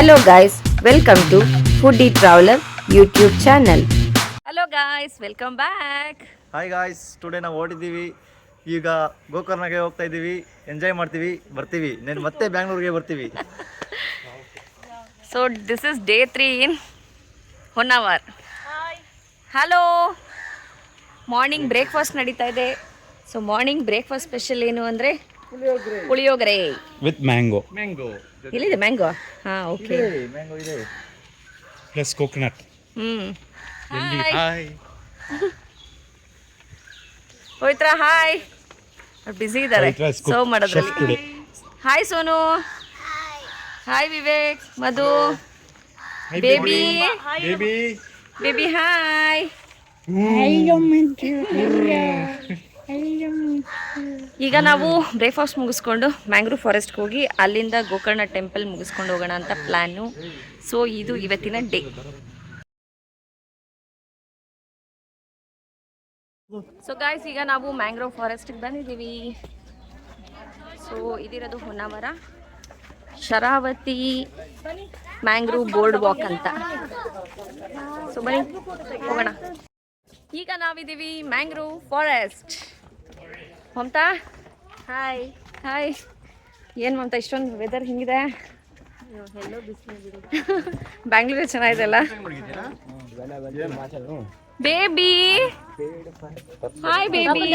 Hello guys welcome to Foodie traveller YouTube channel. Hello guys welcome back hi guys today ನಾವು ಓಡಿದ್ದೀವಿ. ಈಗ ಗೋಕರ್ಣಗೆ ಹೋಗ್ತಾ ಇದ್ದೀವಿ. ಎಂಜಾಯ್ ಮಾಡ್ತೀವಿ. ಬರ್ತೀವಿ. ನೆನ್ ಮತ್ತೆ ಬ್ಯಾಂಗ್ಳೂರಿಗೆ ಬರ್ತೀವಿ. So this is day three in Honnavar hello morning breakfast ನಡೀತಾ ಇದೆ. ಸೊ ಮಾರ್ನಿಂಗ್ ಬ್ರೇಕ್ಫಾಸ್ಟ್ ಸ್ಪೆಷಲ್ ಏನು ಅಂದರೆ? ಪುಳಿಯೋಗರೆ. ವಿತ್ ಮ್ಯಾಂಗೋ ಮ್ಯಾಂಗೋ ಎಲ್ಲಿದೆ ಮ್ಯಾಂಗೋ? ಹಾ ಓಕೆ. ಮ್ಯಾಂಗೋ ಇದೆ. Plus coconut hmm. Hi Pavitra hi busy ಇದ್ದಾರೆ. ಸರ್ವ್ ಮಾಡೋದ್ರಲ್ಲಿ. Hi Sonu. Hi Vivek Madhu. Baby baby baby hi ಈಗ ನಾವು ಬ್ರೇಕ್ಫಾಸ್ಟ್ ಮುಗಿಸ್ಕೊಂಡು ಮ್ಯಾಂಗ್ರೂವ್ ಫಾರೆಸ್ಟ್ಗೆ ಹೋಗಿ ಅಲ್ಲಿಂದ ಗೋಕರ್ಣ ಟೆಂಪಲ್ ಮುಗಿಸ್ಕೊಂಡು ಹೋಗೋಣ ಅಂತ ಪ್ಲ್ಯಾನು ಸೊ ಇದು ಇವತ್ತಿನ ಡೇ ಸೊ ಗಾಯ್ಸ್ ಈಗ ನಾವು ಮ್ಯಾಂಗ್ರೋವ್ ಫಾರೆಸ್ಟಿಗೆ ಬಂದಿದ್ದೀವಿ. ಸೊ ಇದಿರೋದು Honnavar. Sharavathi mangrove boardwalk ಅಂತ. ಸೊ ಬನ್ನಿ, ಹೋಗೋಣ. ಈಗ ನಾವಿದ್ದೀವಿ mangrove forest Mamata? Hi hi ಏನು ಮಮತಾ ಇಷ್ಟೊಂದು ವೆದರ್ ಹಿಂಗಿದೆ? ಬ್ಯಾಂಗ್ಳೂರ್ ಚೆನ್ನಾಗಿದೆ ಅಲ್ಲ? ಬೇಬಿ ಹಾಯ್ ಬೇಬಿ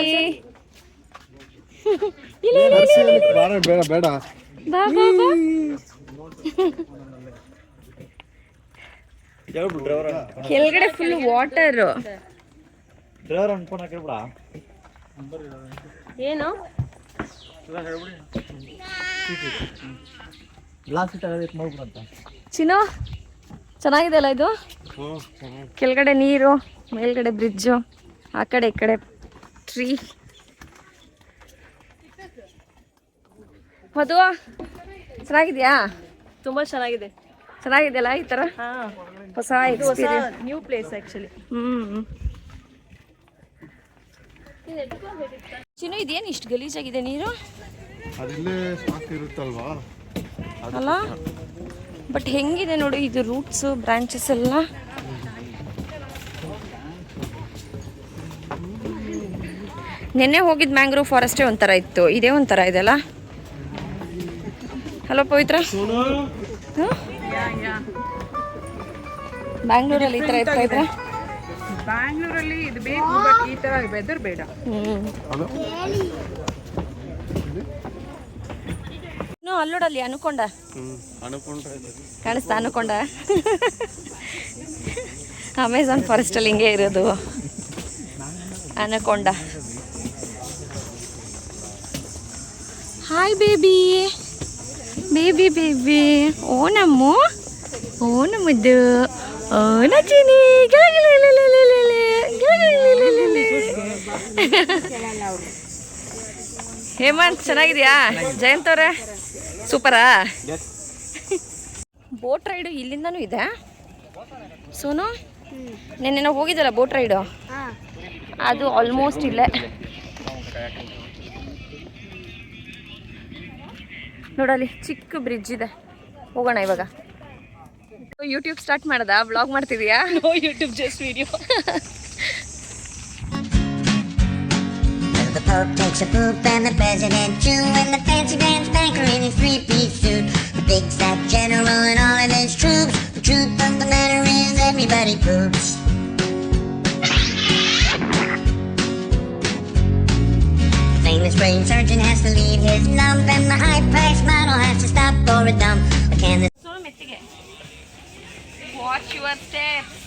ಬೇಡ ಬೇಡ. ಕೆಳಗಡೆ ಫುಲ್ ವಾಟರ್ ಡ್ರೈವರ್ ಅನ್ಕೊಂಡ ಕೇಳ್ಬಿಡ ಏನು? ಚಿನ್ನು ಚೆನ್ನಾಗಿದೆ ಅಲ್ಲ ಇದು? ಕೆಳಗಡೆ ನೀರು ಮೇಲ್ಗಡೆ ಬ್ರಿಡ್ಜು ಆ ಕಡೆ ಈ ಕಡೆ ಟ್ರೀ ಮಧು ಚೆನ್ನಾಗಿದ್ಯಾ? ತುಂಬಾ ಚೆನ್ನಾಗಿದೆ. ಚೆನ್ನಾಗಿದೆಯಲ್ಲ ಈ ಥರ? ಹಾ. ಹೊಸ experience new place actually hmm. Chinnu ಇದೇನು ಇಷ್ಟು ಗಲೀಜಾಗಿದೆ ನೀರು? ಅದಿಲ್ಲೇ ಸ್ಟಾಕ್ ಇರುತ್ತಲ್ವಾ? ಅಲ್ಲ ಬಟ್ ಹೆಂಗಿದೆ ನೋಡಿ ಇದು ರೂಟ್ಸ್ ಬ್ರಾಂಚಸ್ ಎಲ್ಲ? ನಿನ್ನೆ ಹೋಗಿದ್ ಮ್ಯಾಂಗ್ರೋವ್ ಫಾರೆಸ್ಟೇ ಒಂಥರ ಇತ್ತು. ಇದೇ ಒಂಥರ ಇದೆಲ್ಲ ಹಲೋ ಪವಿತ್ರ? ಮ್ಯಾಂಗ್ಳೂರಲ್ಲಿ ಬ್ಯಾಂಗ್ಳೂರಲ್ಲಿ ಈ ಥರ ಇರ್ತಾ ಇದ್ರೆ? ಬ್ಯಾಂಗ್ಳೂರಲ್ಲಿ ಇದು ಬೇಕು ಬಟ್ ಈ ತರ ವೆದರ್ ಬೇಡ. ಇನ್ನು ಅಲ್ಲೋಡಲ್ಲಿ ಅನ್ಕೊಂಡ. ಕಾಣಿಸ್ತಾ ಅನ್ಕೊಂಡ. ಅಮೆಝಾನ್ ಫಾರೆಸ್ಟಲ್ಲಿ ಹಿಂಗೆ ಇರೋದು. Anaconda. Hi baby baby baby ಓ ನಮ್ಮ. ಓ ನಮ್ಮದು. ಓ ನಚಿನಿ. ಹೇಮಂತ್ ಚೆನ್ನಾಗಿದ್ಯಾ? ಜಯಂತ್ ಅವ್ರೆ? ಸೂಪರಾ? ಬೋಟ್ ರೈಡು ಇಲ್ಲಿಂದನೂ ಇದೆ. ಸೋನು ನೆನ್ನೆ ನಾವು ಹೋಗಿದ್ದಲ್ಲ ಬೋಟ್ ರೈಡು? ಅದು ಆಲ್ಮೋಸ್ಟ್ ಇಲ್ಲೇ. ನೋಡಲ್ಲಿ ಚಿಕ್ಕ ಬ್ರಿಡ್ಜ್ ಇದೆ. ಹೋಗೋಣ ಇವಾಗ. ಯೂಟ್ಯೂಬ್ ಸ್ಟಾರ್ಟ್ ಮಾಡ್ದಾ? ಬ್ಲಾಗ್ ಮಾಡ್ತಿದ್ಯಾ? No YouTube just video Pope takes a poop and the president too And the fancy pants banker in his three-piece suit. The big fat general and all of his troops. The truth of the matter is everybody poops. The famous brain surgeon has to leave his lump And the high-priced model has to stop for a dump. But can the... Watch your steps.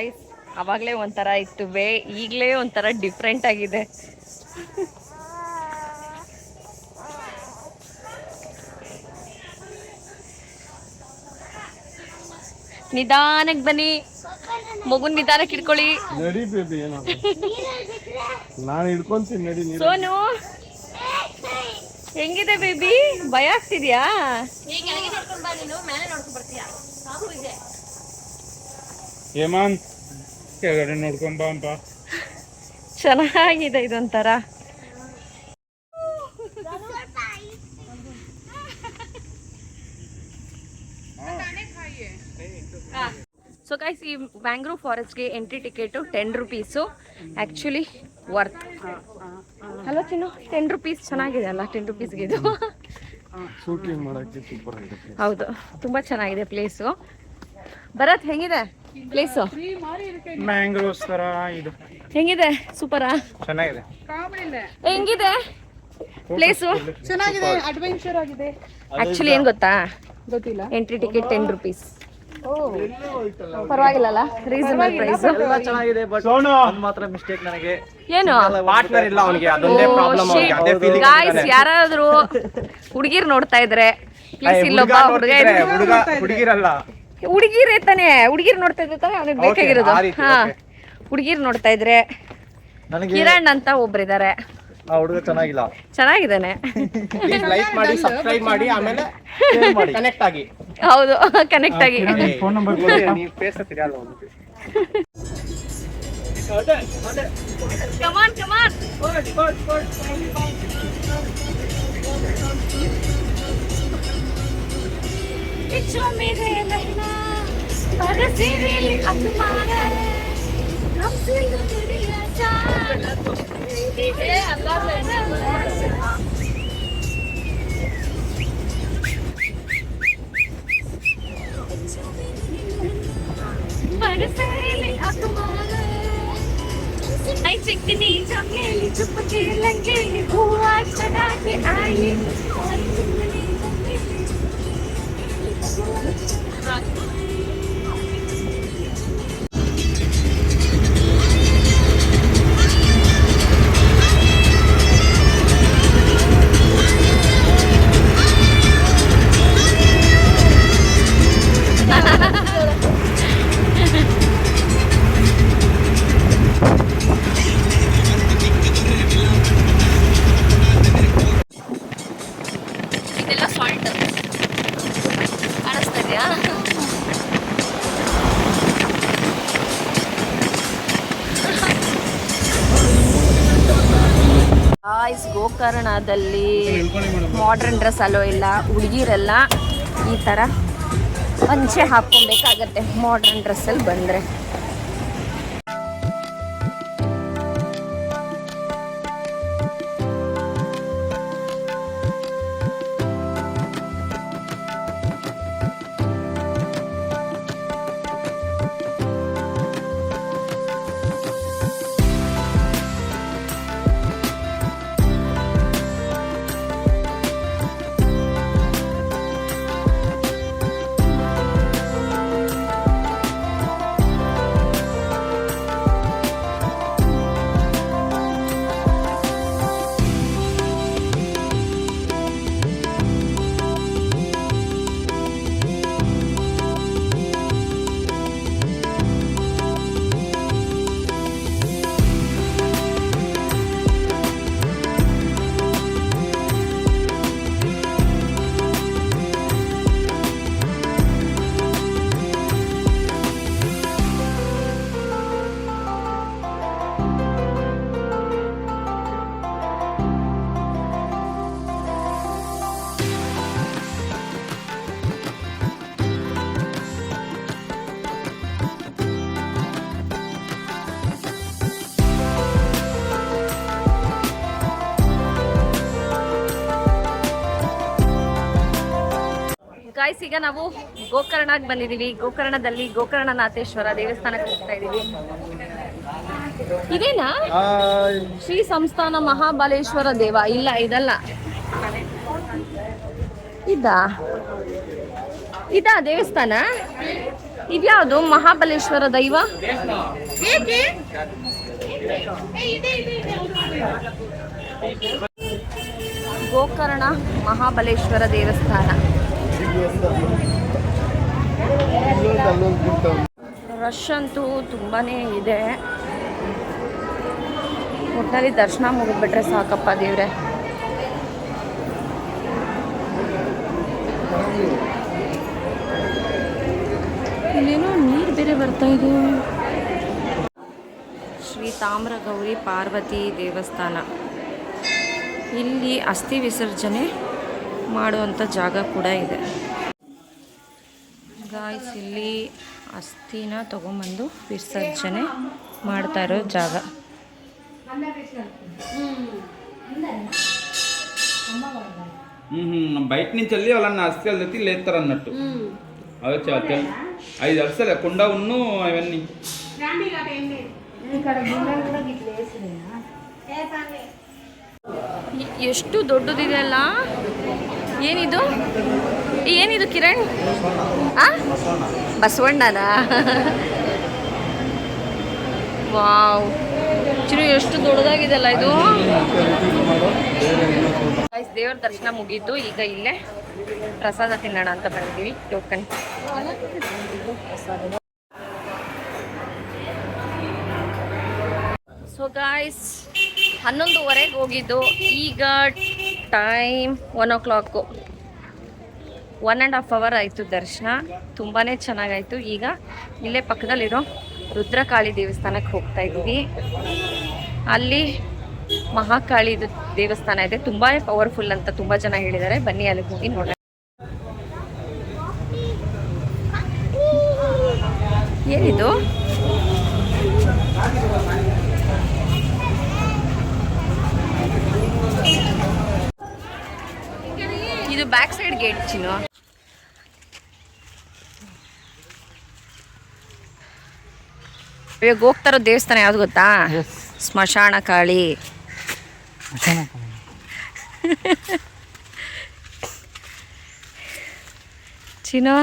Guys ಅವಾಗಲೇ ಒಂಥರ ಇತ್ತು way ಈಗಲೇ ಒಂಥರ different ಆಗಿದೆ. ನಿಧಾನಕ್ಕೆ ಬನ್ನಿ. ಮಗುನ್ ನಿಧಾನಕ್ಕೆ ಇಟ್ಕೊಳ್ಳಿ ನಡಿ ಬೇಬಿ ಏನೋ ನಾನು ಹಿಡ್ಕೊಂತೀನಿ ನಡಿ ಸೋನು. ಹೆಂಗಿದೆ ಬೇಬಿ ಭಯ ಆಗ್ತಿದ್ಯಾ ನೋಡ್ಕೊಂಡ್ ಬಾ ನೀನು ಮೇಲೆ ನೋಡ್ಕೊಂಡ್ ಬರ್ತೀಯ ಸಾಕು ಇದೆ ಹೇಮಂತ್ ಕೆಳಗಡೆ ನೋಡ್ಕೊಂಬ ಅಂತ. ಚೆನ್ನಾಗಿದೆ ಇದೊಂಥರ. ಸೊ ಗೈಸ್ ಈ Bangalore ಫಾರೆಸ್ಟ್ಗೆ entry ticket ten rupees actually worth hello Chinnu ten rupees ಚೆನ್ನಾಗಿದೆ ಅಲ್ಲ? ಟೆನ್ ರುಪೀಸ್ಗೆ ಇದು. ಹೌದು. ತುಂಬ ಚೆನ್ನಾಗಿದೆ ಪ್ಲೇಸು ಭರತ್ ಹೆಂಗಿದೆ? ಪ್ಲೇಸು ಮ್ಯಾಂಗ್ರೋಸ್ ತರ ಇದು. ಹೆಂಗಿದೆ? ಸೂಪರಾ? ಚೆನ್ನಾಗಿದೆ. ಹೆಂಗಿದೆ? ಪ್ಲೇಸು ಚೆನ್ನಾಗಿದೆ ಅಡ್ವೆಂಚರ್ ಆಗಿದೆ. ಆಕ್ಚುಲಿ ಏನ್ ಗೊತ್ತಾ? ಗೊತ್ತಿಲ್ಲ. ಎಂಟ್ರಿ ಟಿಕೆಟ್ ಟೆನ್ ರುಪೀಸ್ ಪರವಾಗಿಲ್ಲಲ್ಲ ರೀಸನಬಲ್ ಪ್ರೈಸ್ ಎಲ್ಲ ಚೆನ್ನಾಗಿದೆ ಬಟ್ ಒಂದು ಮಾತ್ರ ಮಿಸ್ಟೇಕ್ ನನಗೆ. ಏನು? ಪಾರ್ಟ್ನರ್ ಇಲ್ಲ ಅವನಿಗೆ ಅದೊಂದೇ ಪ್ರಾಬ್ಲಮ್ ಅವನಿಗೆ ಅದೇ ಫೀಲಿಂಗ್ ಗಾಯ್ಸ್ ಯಾರಾದರೂ ಹುಡುಗಿರ್ ನೋಡ್ತಾ ಇದ್ರೆ ಪ್ಲೀಸ್ ಇಲ್ಲೊಬ್ಬ ಹುಡುಗ ಹುಡುಗ ಹುಡುಗಿರಲ್ಲ. ಹುಡುಗಿರೇ ತಾನೆ ಹುಡುಗಿರ್ ನೋಡ್ತಾ ಇದ್ರೆ ತಾನೆ ಅವ್ನಿಗೆ ಬೇಕಾಗಿರೋದು. ಆ ರೀತಿ, ಹಾ. ಹುಡುಗಿರ್ ನೋಡ್ತಾ ಇದ್ರೆ ನನಗೆ ಕಿರಣ್ ಅಂತ ಒಬ್ರಿದ್ದಾರೆ ಆ ಹುಡುಗ ಚೆನ್ನಾಗಿಲ್ಲ. ಚೆನ್ನಾಗಿದ್ದಾನೆ. ಲೈಕ್ ಮಾಡಿ ಸಬ್ಸ್ಕ್ರೈಬ್ ಮಾಡಿ ಆಮೇಲೆ ಕನೆಕ್ಟ್ ಆಗಿ. ಹೌದು ಕನೆಕ್ಟ್ ಆಗಿ. ಫೋನ್ ನಂಬರ್ ನೀವು ಫೇಸ್ ಹತ್ತಿರ ಕಮಾನ್ ಕಮಾನ್ आई चिकनी चमेली चुपके लगे हुआ चढ़ा के आई ಗೋಕರ್ಣದಲ್ಲಿ ಮಾಡ್ರನ್ ಡ್ರೆಸ್ ಅಲ್ಲೋ ಇಲ್ಲ ಹುಡುಗಿರೆಲ್ಲ ಈ ಥರ ಪಂಚೆ ಹಾಕ್ಕೊಬೇಕಾಗತ್ತೆ ಮಾಡ್ರನ್ ಡ್ರೆಸ್ಸಲ್ಲಿ ಬಂದರೆ. ಗಾಯ್ಸ್ ಈಗ ನಾವು ಗೋಕರ್ಣಕ್ಕೆ ಬಂದಿದ್ದೀವಿ. ಗೋಕರ್ಣದಲ್ಲಿ ಗೋಕರ್ಣನಾಥೇಶ್ವರ ದೇವಸ್ಥಾನಕ್ಕೆ ಹೋಗ್ತಾ ಇದ್ದೀವಿ. ಇದೇನಾ? ಶ್ರೀ ಸಂಸ್ಥಾನ ಮಹಾಬಲೇಶ್ವರ ದೇವ. ಇಲ್ಲ ಇದಲ್ಲ. ಇದಾ? ಇದಾ ದೇವಸ್ಥಾನ? ಇದ್ಯಾವುದು? ಮಹಾಬಲೇಶ್ವರ ದೈವ? ಗೋಕರ್ಣ ಮಹಾಬಲೇಶ್ವರ ದೇವಸ್ಥಾನ. ರಶ್ ಅಂತೂ ತುಂಬಾನೇ ಇದೆ. ಒಟ್ಟಿನಲ್ಲಿ ದರ್ಶನ ಮುಗಿದ್ಬಿಟ್ರೆ ಸಾಕಪ್ಪ ದೇವ್ರೆ. ಇಲ್ಲೇನೋ ನೀರು ಬೇರೆ ಬರ್ತಾ ಇದೆ. ಶ್ರೀ ತಾಮ್ರ ಗೌರಿ ಪಾರ್ವತಿ ದೇವಸ್ಥಾನ. ಇಲ್ಲಿ ಅಸ್ಥಿ ವಿಸರ್ಜನೆ ಮಾಡುವಂಥ ಜಾಗ ಕೂಡ ಇದೆ. ಗಾಯ್ಸ್ ಇಲ್ಲಿ ಅಸ್ಥಿನ ತಗೊಂಬಂದು ವಿಸರ್ಜನೆ ಮಾಡ್ತಾ ಇರೋ ಜಾಗ ಹ್ಮ್ ಹ್ಮ್ బయట నుంచి వెళ్ళి వాళ్ళని అస్థిలు తెచ్చి లేస్తారు అన్నట్టు అదే చా- తెల్- ఐదు అరసలే కుండ ఉన్ను అవన్నీ ಎ- ಎಷ್ಟು ದೊಡ್ಡದಿದೆ ಅಲ್ಲ? ಏನಿದು? ಏನಿದು ಕಿರಣ್? ಆ? ಬಸವಣ್ಣನ? ವಾವ್. ಚಿರು, ಎಷ್ಟು ದೊಡ್ಡದಾಗಿದೆ ಅಲ್ಲ ಇದು? ದೇವ್ರ ದರ್ಶನ ಮುಗೀತು. ಈಗ ಇಲ್ಲೇ ಪ್ರಸಾದ ತಿನ್ನೋಣ ಅಂತ ಬಂದಿದ್ದೀವಿ ಟೋಕನ್ ಸೊ ಗಾಯ್ಸ್ ಹನ್ನೊಂದುವರೆಗೆ ಹೋಗಿದ್ದು. ಈಗ time one o'clock one and half hour ಆಯಿತು ದರ್ಶನ. ತುಂಬಾ ಚೆನ್ನಾಗಾಯಿತು. ಈಗ ಇಲ್ಲೇ ಪಕ್ಕದಲ್ಲಿರೋ ರುದ್ರಕಾಳಿ ದೇವಸ್ಥಾನಕ್ಕೆ ಹೋಗ್ತಾ ಇದ್ದೀವಿ. ಅಲ್ಲಿ ಮಹಾಕಾಳಿದು ದೇವಸ್ಥಾನ ಇದೆ. ತುಂಬಾ ಪವರ್ಫುಲ್ ಅಂತ ತುಂಬ ಜನ ಹೇಳಿದ್ದಾರೆ. ಬನ್ನಿ ಅಲ್ಲಿಗೆ ಹೋಗಿ ನೋಡೋಣ. ಏನಿದು? Back side gate Chinnu. ಇವಾಗ ಹೋಗ್ತಾರೋ ದೇವಸ್ಥಾನ ಯಾವ್ದು ಗೊತ್ತಾ? ಸ್ಮಶಾನ ಕಾಳಿ. ಚಿನೋ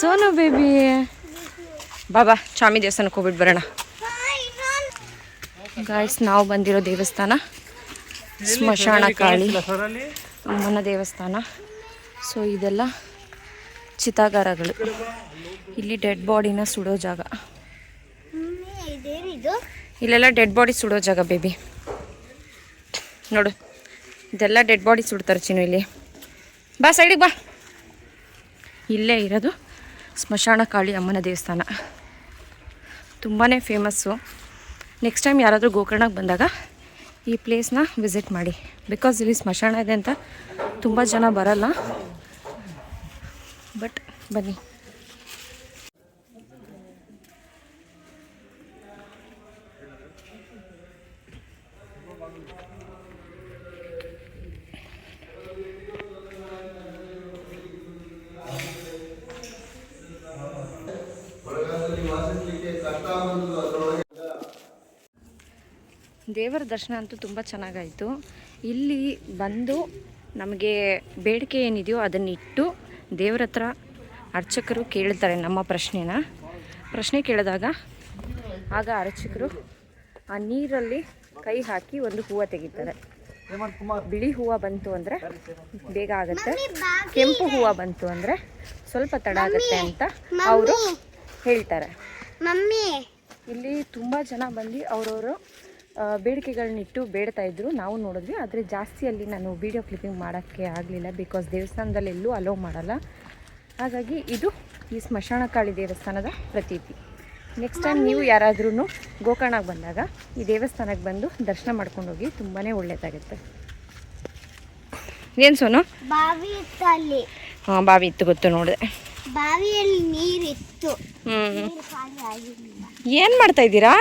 ಸೋನು ಬೇಬಿ. ಬಾಬಾ ಸ್ವಾಮಿ ದೇವಸ್ಥಾನಕ್ಕೆ ಹೋಗ್ಬಿಟ್ಟು ಬರೋಣ. ಗಾಯ್ಸ್ ನಾವು ಬಂದಿರೋ ದೇವಸ್ಥಾನ. ಸ್ಮಶಾನ ಕಾಳಿ. ಅಮ್ಮನ ದೇವಸ್ಥಾನ. ಸೊ ಇದೆಲ್ಲ ಚಿತಾಗಾರಗಳು. ಇಲ್ಲಿ ಡೆಡ್ ಬಾಡಿನ ಸುಡೋ ಜಾಗ. ಇಲ್ಲೆಲ್ಲ ಡೆಡ್ ಬಾಡಿ ಸುಡೋ ಜಾಗ ಬೇಬಿ ನೋಡು. ಇದೆಲ್ಲ ಡೆಡ್ ಬಾಡಿ ಸುಡ್ತಾರೆ ಚಿನ್ನು ಇಲ್ಲಿ. ಬಾ ಸೈಡಿಗೆ ಬಾ. ಇಲ್ಲೇ ಇರೋದು ಸ್ಮಶಾನ ಕಾಳಿ ಅಮ್ಮನ ದೇವಸ್ಥಾನ. ತುಂಬಾ ಫೇಮಸ್ಸು ನೆಕ್ಸ್ಟ್ ಟೈಮ್ ಯಾರಾದರೂ ಗೋಕರ್ಣಕ್ಕೆ ಬಂದಾಗ ಈ ಪ್ಲೇಸ್ನ ವಿಸಿಟ್ ಮಾಡಿ. ಬಿಕಾಸ್ ಇಲ್ಲಿ ಸ್ಮಶಾನ ಇದೆ ಅಂತ ತುಂಬ ಜನ ಬರಲ್ಲ. ಬಟ್ ಬನ್ನಿ. ದೇವರ ದರ್ಶನ ಅಂತೂ ತುಂಬ ಚೆನ್ನಾಗಾಯಿತು. ಇಲ್ಲಿ ಬಂದು ನಮಗೆ ಬೇಡಿಕೆ ಏನಿದೆಯೋ ಅದನ್ನಿಟ್ಟು ದೇವರ ಹತ್ರ ಅರ್ಚಕರು ಕೇಳ್ತಾರೆ ನಮ್ಮ ಪ್ರಶ್ನೆನ. ಪ್ರಶ್ನೆ ಕೇಳಿದಾಗ ಆಗ ಅರ್ಚಕರು ಆ ನೀರಲ್ಲಿ ಕೈ ಹಾಕಿ ಒಂದು ಹೂವು ತೆಗಿತಾರೆ. ಬಿಳಿ ಹೂವು ಬಂತು ಅಂದರೆ ಬೇಗ ಆಗುತ್ತೆ. ಕೆಂಪು ಹೂವು ಬಂತು ಅಂದರೆ ಸ್ವಲ್ಪ ತಡ ಆಗುತ್ತೆ ಅಂತ ಅವರು ಹೇಳ್ತಾರೆ. ಇಲ್ಲಿ ತುಂಬ ಜನ ಬಂದು ಅವರವರು ಬೇಡಿಕೆಗಳನ್ನಿಟ್ಟು ಬೇಡ್ತಾ ಇದ್ರು ನಾವು ನೋಡಿದ್ವಿ. ಆದರೆ ಜಾಸ್ತಿ ಅಲ್ಲಿ ನಾನು ವಿಡಿಯೋ ಕ್ಲಿಪ್ಪಿಂಗ್ ಮಾಡೋಕ್ಕೆ ಆಗಲಿಲ್ಲ ಬಿಕಾಸ್ ದೇವಸ್ಥಾನದಲ್ಲಿ ಎಲ್ಲೂ ಅಲೋ ಮಾಡಲ್ಲ. ಹಾಗಾಗಿ ಇದು ಈ ಸ್ಮಶಾನಕಾಳಿ ದೇವಸ್ಥಾನದ ಪ್ರತೀತಿ. ನೆಕ್ಸ್ಟ್ ಟೈಮ್ ನೀವು ಯಾರಾದ್ರೂ ಗೋಕರ್ಣಕ್ಕೆ ಬಂದಾಗ ಈ ದೇವಸ್ಥಾನಕ್ಕೆ ಬಂದು ದರ್ಶನ ಮಾಡ್ಕೊಂಡು ಹೋಗಿ ತುಂಬಾ ಒಳ್ಳೆಯದಾಗುತ್ತೆ ಏನು ಸೋನು? ಬಾವಿ ಇತ್ತು ಅಲ್ಲಿ. ಹಾಂ ಬಾವಿ ಇತ್ತು ಗೊತ್ತು ನೋಡಿದೆ. ಬಾವಿಯಲ್ಲಿ ನೀರಿತ್ತು. ಹ್ಞೂ ಏನು ಮಾಡ್ತಾ ಇದ್ದೀರಾ?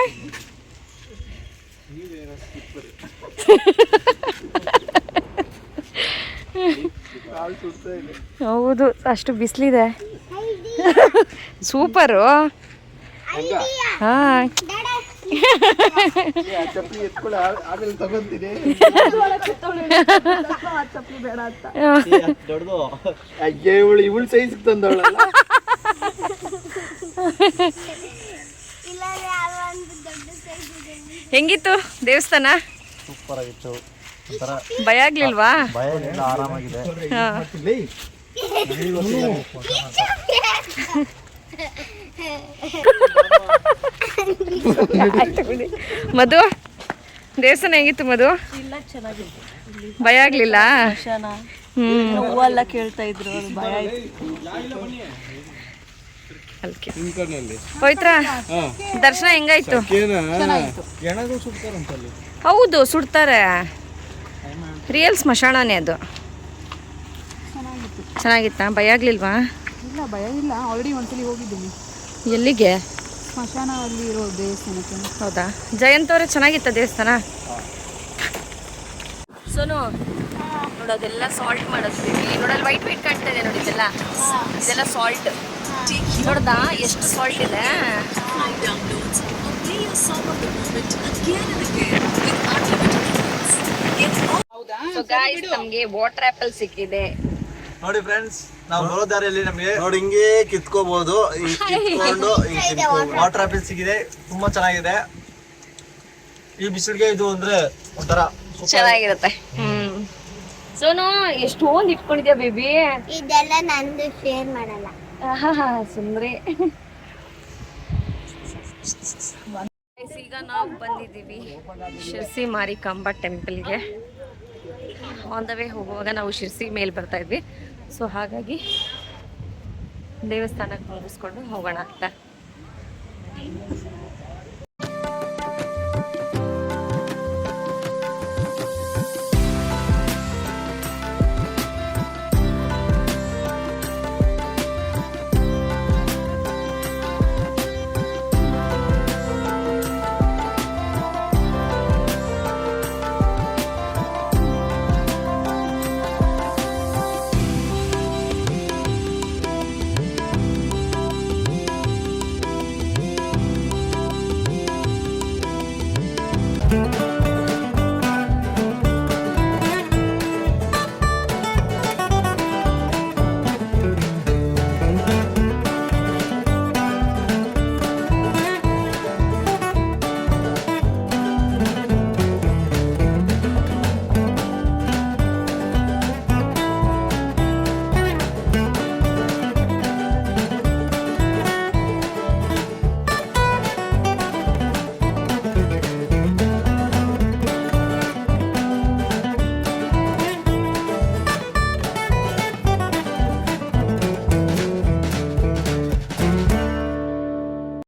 ಹೌದು ಅಷ್ಟು ಬಿಸಿಲಿದೆ. ಸೂಪರು ಹಾಂ. ಇವಳು ಇವಳು ಸೈಜ್ ತಂದವಳಲ್ಲ. ಹೆಂಗಿತ್ತು ದೇವಸ್ಥಾನ? ಸೂಪರ್ ಆಗಿತ್ತು ಭಯ ಆಗ್ಲಿಲ್ವಾ? ಭಯ ಇಲ್ಲ ಆರಾಮಾಗಿದೆ. ಮಧು ದೇವಸ್ಥಾನ ಹೆಂಗಿತ್ತು ಮಧು? ಭಯ ಆಗ್ಲಿಲ್ಲ? ಹ್ಮ್. ಹೂವೆಲ್ಲ ಕೇಳ್ತಾ ಇದ್ರು ಭಯ ಆಯ್ತು. ಪವಿತ್ರ ದರ್ಶನ ಹೆಂಗಾಯ್ತು? ಹೌದು ಸುಡ್ತಾರೆ. ರಿಯಲ್ ಸ್ಮಶಾನನೇ ಅದು. ಚೆನ್ನಾಗಿತ್ತಾ. ಭಯ ಆಗ್ಲಿಲ್ವಾ? ಇಲ್ಲ ಭಯ ಇಲ್ಲ. ಆಲ್ರೆಡಿ ಒಂದ್ಸಲಿ ಹೋಗಿದ್ದೀನಿ. ಎಲ್ಲಿಗೆ? ಸ್ಮಶಾನ ಅಲ್ಲಿ ಇರೋ ದೇವಸ್ಥಾನಕ್ಕೆ. ಹೌದಾ? ಜಯಂತ್ ಅವರೇ ಚೆನ್ನಾಗಿತ್ತ ದೇವಸ್ಥಾನ? ಸೋನು ನೋಡೋದೆಲ್ಲ ಸಾಲ್ಟ್ ಮಾಡಿಸ್ತೀವಿ ನೋಡಲ್ಲಿ ವೈಟ್ ವೈಟ್ ಕಾಣ್ತಾ ಇದೆ ನೋಡಿ ಇದೆಲ್ಲ. ಇದೆಲ್ಲ ಸಾಲ್ಟ್ ನೋಡ್ದಾ ಎಷ್ಟು ಸಾಲ್ಟ್ ಇದೆ? ಸೊ ಗಾಯ್ಸ್ ನಮಗೆ ವಾಟರ್ ಆಪಲ್ ಸಿಕ್ಕಿದೆ. ನೋಡಿ ಫ್ರೆಂಡ್ಸ್ ನಾವು ಬರೋ ದಾರಿಯಲ್ಲಿ ನಮಗೆ ನೋಡಿ ಹಿಂಗೆ ಕಿತ್ಕೋಬಹುದು ಕಿತ್ಕೊಂಡು. ವಾಟರ್ ಆಪಲ್ ಸಿಕ್ಕಿದೆ. ತುಂಬಾ ಚೆನ್ನಾಗಿದೆ. ಈ ಬಿಸಿಲಿಗೆ ಇದು ಅಂದ್ರೆ ಒಂಥರ ಚೆನ್ನಾಗಿರುತ್ತೆ. ಹ್ಮ್. ಸೋನು ಎಷ್ಟೊಂದು ಇಟ್ಕೊಂಡಿದ್ಯಾ ಬೇಬಿ ಇದೆಲ್ಲ ನಂದು ಶೇರ್ ಮಾಡಲ್ಲ. ಸುಂದ್ರಿ. ಈಗ ನಾವು ಬಂದಿದ್ದೀವಿ ಶಿರ್ಸಿ ಮಾರಿಕಾಂಬ ಟೆಂಪಲ್ಗೆ. ಆನ್ ದ ವೇ ಹೋಗುವಾಗ ನಾವು ಶಿರ್ಸಿ ಮೇಲೆ ಬರ್ತಾ ಇದ್ವಿ. ಸೊ ಹಾಗಾಗಿ ದೇವಸ್ಥಾನಕ್ಕೆ ಮುಗಿಸ್ಕೊಂಡು ಹೋಗೋಣ ಅಂತ.